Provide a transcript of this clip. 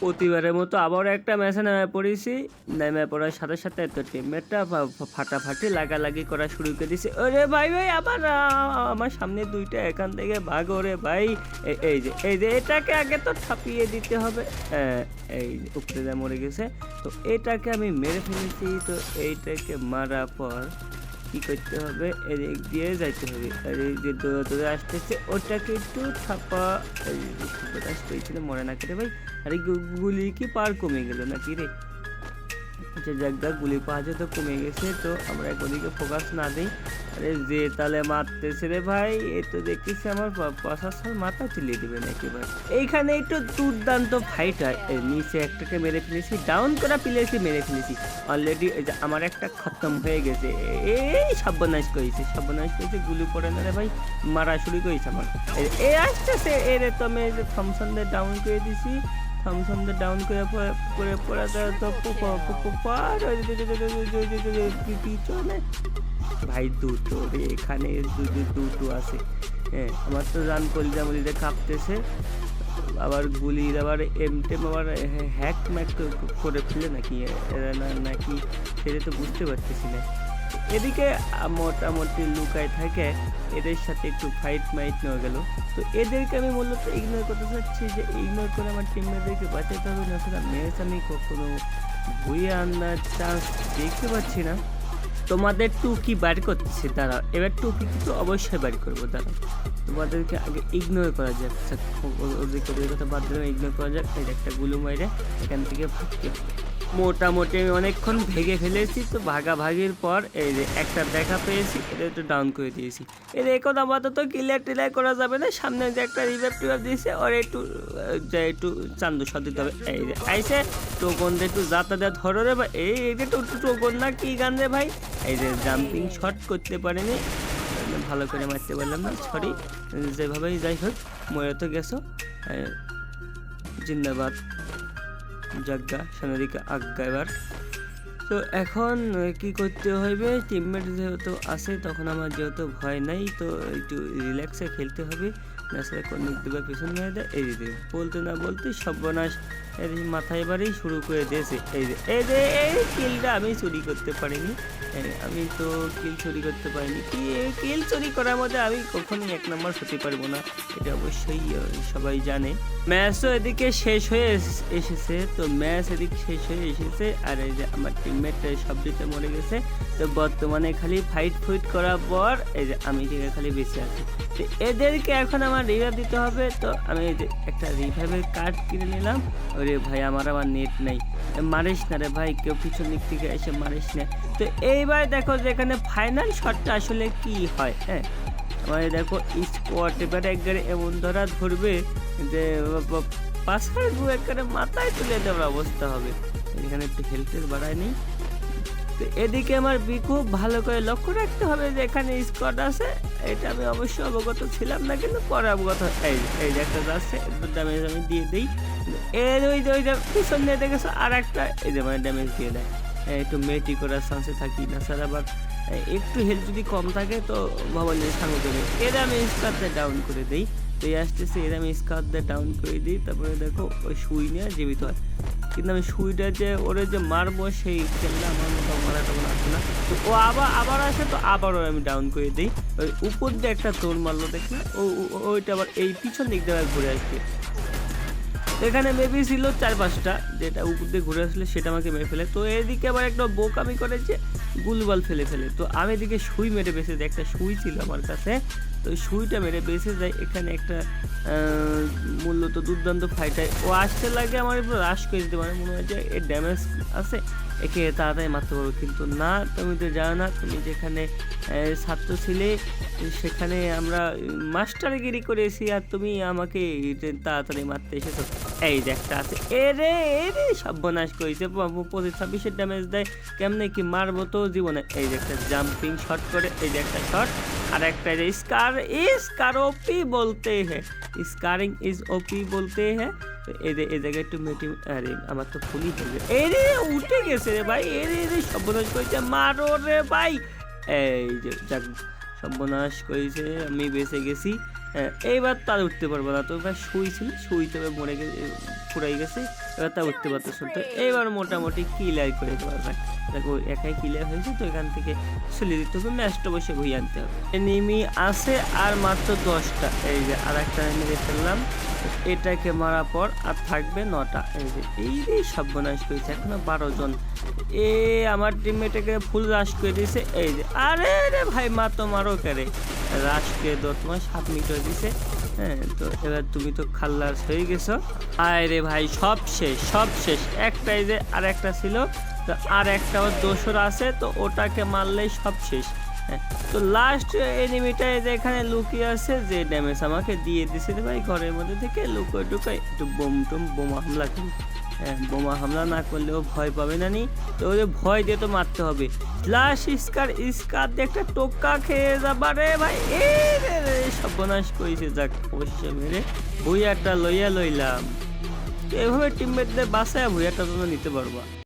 প্রতিবারের মতো আবারও একটা ম্যাচে নেমে পড়েছি। নেমে পড়ার সাথে সাথে তো টিমমেটটা ফাটাফাটি লাগালাগি করা শুরু করে দিছে। ওরে ভাই ভাই, আবার আমার সামনে দুইটা এখান থেকে ভাগ, ওরে ভাই। এই যে এই যে, এটাকে আগে তো ছাপিয়ে দিতে হবে। এই উপরে যা মরে গেছে। তো এটাকে আমি মেরে ফেলেছি, তো এইটাকে মারার পর কি করতে হবে? এদিক দিয়ে যাইতে হবে। আর এই যে দৌড়ে দৌড়ে আসতেছে। ওটাকে একটু সর্বনাশ পেয়েছিল মনে না করে ভাই। আরে গুলি কি পার কমে গেল নাকি রে? আচ্ছা জায়গা গুলি পাওয়া তো কমে গেছে, তো আমরা একদিকে ফোকাস না দিই। আরে যে তালে মারতেছে রে ভাই, এ তো দেখতেছি আমার প্রশাসন মাথা চিলিয়ে দিবে নাকি ভাই? এইখানে একটু দুর্দান্ত ফাইট হয়। নিচে একটাকে মেরে ফেলেছি ডাউন করা প্লেসে মেরে ফেলেছি। অলরেডি আমার একটা খতম হয়ে গেছে। এই সর্বনাশ করেছে সর্বনাশ করেছে গুলি পড়ে না রে ভাই, মারা শুরু করেছে আমার। এ- এ আসতেছে, এরে তো আমি থমসন ডাউন করে দিছি। সামসামদে ডাউন করে করে পড়া তো পিছনে ভাই, দুটো রে, এখানে দুটো আছে। হ্যাঁ আমার তো রান করি যা বলি এটা কাঁপতেছে, আবার গুলির আবার এম টেম আবার হ্যাক ম্যাক করে ফেলে নাকি নাকি, সেটা তো বুঝতে পারতেছি না। এদিকে মোটামুটি লুকায় থাকে, এদের সাথে একটু ফাইট মাইট নেওয়া গেল। তো এদেরকে আমি মূলত ইগনোর করতে চাচ্ছি যে ইগনোর করে আমার টিমমেটদেরকে বাঁচাতে হবে, না সেটা ম্যাচ আমি কখনো বইয়ে আনার চান্স দেখতে পাচ্ছি না। তোমাদের টুকি বার করছে, দাঁড়াও। এবার টুকি কিন্তু অবশ্যই বার করব, দাঁড়াও। তোমাদেরকে আগে ইগনোর করা যাক। ওদের কথা বাদ দিলাম ইগনোর করা যাক। একটা গুলো মাইরে এখান থেকে ভাগতে হবে। মোটামুটি আমি অনেকক্ষণ ভেঙে ফেলেছি তো ভাগাভাগির পর এই যে একটা দেখা পেয়েছি এটা একটু ডাউন করে দিয়েছি। এর এখন আপাতত ক্লিয়ার টিলিয়ার করা যাবে না সামনে যে একটা রিভাইভ টিভাইভ দিয়েছে ওর একটু যে একটু চান্দু সদ দিতে হবে। এই যে আইসে টোকন দিয়ে একটু যাতা দেওয়া ধরো রে বা এই যে একটু টোকন না কি গান রে ভাই? এই যে জাম্পিং শট করতে পারেনি ভালো করে মারতে পারলাম না সরি যেভাবেই যাই হোক মরে তো গেছো। আহ, জিন্দাবাদ সামনের দিকে আজ্ঞা এবার তো এখন কি করতে হবে টিমমেট যেহেতু আছে, তখন আমার যেহেতু ভয় নাই, তো একটু রিল্যাক্সে খেলতে হবে। নাসরে কর্নিক দেবে পেছন দেয় এই যে বলতে না বলতে সর্বনাশ এর মাথায় এবারেই শুরু করে দিয়েছে। এই যে এই যে, এই কিলটা আমি চুরি করতে পারিনি। আমি তো কিল চুরি করতে পারিনি। কি কিল চুরি করার মধ্যে আমি কখনোই এক নম্বর হতে পারব না। এটা অবশ্যই সবাই জানে। ম্যাচও এদিকে শেষ হয়ে এস- এসেছে। তো ম্যাচ এদিক শেষ হয়ে এসেছে। আর এই যে আমার টিমমেট সব দিতে মরে গেছে। তো বর্তমানে খালি ফাইট ফুইট করার পর এই যে আমি খালি বেঁচে আছি। তো এদেরকে এখন আমার রিভাইভ দিতে হবে। তো আমি একটা রিভাইভের কার্ড কিনে নিলাম। ওরে ভাই, আমার আবার নেট নাই। মারিস না রে ভাই, কেউ পিছন দিক থেকে এসে মারিস না। তো এইবার দেখো যে এখানে ফাইনাল শটটা আসলে কি হয় হ্যাঁ? মানে দেখো স্কোয়াড এবারে একবারে এমন ধরা ধরবে যে পাশার গু একবারে মাথায় তুলে দেওয়ার অবস্থা হবে। এখানে একটু হেলথের বাড়ায় নেই। তো এদিকে আমার বি খুব ভালো করে লক্ষ্য রাখতে হবে যে এখানে স্কোয়াড আছে। এটা আমি অবশ্যই অবগত ছিলাম না, কিন্তু পরে অবগত এই এই যে একটা যাচ্ছে ড্যামেজ আমি দিয়ে দিই। এর ওই যে ওই যে, পিছন দিয়ে দেখেছ আর একটা এই যে মানে ড্যামেজ দিয়ে দেয়। একটু মেটি করার চান্সে থাকি না স্যার, আবার একটু হেলথ যদি কম থাকে তো ভবনের সামনে দেবে এর আমি স্কারটা ডাউন করে দিই। তো এই আসতেছে এর আমি স্কারটা ডাউন করে দিই। তারপরে দেখো, ওই শুই নিয়ে জীবিত হয়। কিন্তু আমি সুইটা যে ওরে যে মারবো সেই খেললে আমার মতো মারা তেমন আসে না। তো ও আবার আবার আসে, তো আবারও আমি ডাউন করে দিই। ওই উপর দিয়ে একটা তোর মারলো দেখলে ও, ও- ওইটা আবার এই পিছন দিক দিয়ে ঘুরে আসছে। এখানে মেবি ছিল চার পাঁচটা, যেটা উপর দিয়ে ঘুরে আসলে সেটা আমাকে মেরে ফেলে। তো এদিকে আবার একটা বোকামি করেছে, গুলবাল ফেলে ফেলে। তো আমি এদিকে সুই মেরে বেঁচে একটা সুই ছিল আমার কাছে। তো ওই সুইটা মেরে বেঁচে যায় এখানে একটা মূলত দুর্দান্ত ফাইট হয় ও আসতে লাগে আমার একটু রাশ করে দিতে পারে, মনে হয় যে এর ড্যামেজ আছে, একে তাড়াতাড়ি মারতে পারব। কিন্তু না, তুমি তো জানো না, তুমি যেখানে ছাত্র ছিলে, সেখানে আমরা মাস্টারগিরি করেছি আর তুমি আমাকে তাড়াতাড়ি মারতে এসেছ। এই যে একটা আছে। এ রে এ রে, সর্বনাশ করেছে। পঁচিশ ছাব্বিশের ড্যামেজ দেয়। কেমনে কি মারবো তো জীবনে? এই যে একটা জাম্পিং শট করে, এই যে একটা শট আর একটা স্কার স্কার ওপি বলতে হ্যাঁ স্কারিং ইজ ওপি বলতে তো এই যে জায়গায় একটু মেটি, আরে আমার তো ফুলই হয়ে এই রে উঠে গেছে রে ভাই এ রে রে সর্বনাশ করেছে, মারো রে ভাই। এই যে, যাক, সর্বনাশ করেছে, আমি বেঁচে গেছি। এইবার তার উঠতে পারব না। তো ভাই শুই ছিল শুই তবে মরে গেছে ফুরাই গেছে। এবার তা উঠতে পারতো তো এইবার মোটামুটি ক্লিয়ার করে দেওয়া যায় দেখো একাই ক্লিয়ার হয়েছে তো এখান থেকে চলে দিতে হবে, ম্যাচটা বসে বই আনতে হবে। এনিমি আছে আর মাত্র দশটা। এই যে আর একটা মেরে ফেললাম এটাকে মারার পর আর থাকবে নটা। এই যে এই যে সর্বনাশ করেছে, এখনও বারো জন। এ, আমার টিমমেটকে ফুল রাশ করে দিয়েছে এই যে, আরে রে ভাই, মা তো মারো কেরে। রাশ করে দো তোমার সাত মিটার দিছে হ্যাঁ তো এবার তুমি তো খাল্লাস হয়ে গেছো। আয় রে ভাই, সব শেষ সব শেষ। একটাই যে আর একটা ছিল তো আর একটা ওর দোসর আছে তো ওটাকে মারলেই সব শেষ। হ্যাঁ, তো লাস্ট এনিমিটা এখানে লুকিয়ে আছে যে ড্যামেজ আমাকে দিয়ে দিছে ভাই ঘরের মধ্যে থেকে লুকোয় টুকাই একটু বোম টুম বোমা হামলা করি। হ্যাঁ বোমা হামলা না করলেও ভয় পাবে না নি। তো ওদের ভয় দিয়ে তো মারতে হবে। লাস্ট স্কার স্কার দিয়ে একটা টোকা খেয়ে যাবা রে ভাই। এ সর্বনাশ করেছে যাক অবশ্যই মেরে ভুইয়াটা লইয়া লইলাম। তো এভাবে টিমমেটদের বাসায় ভুইয়াটা তোমরা নিতে পারবা।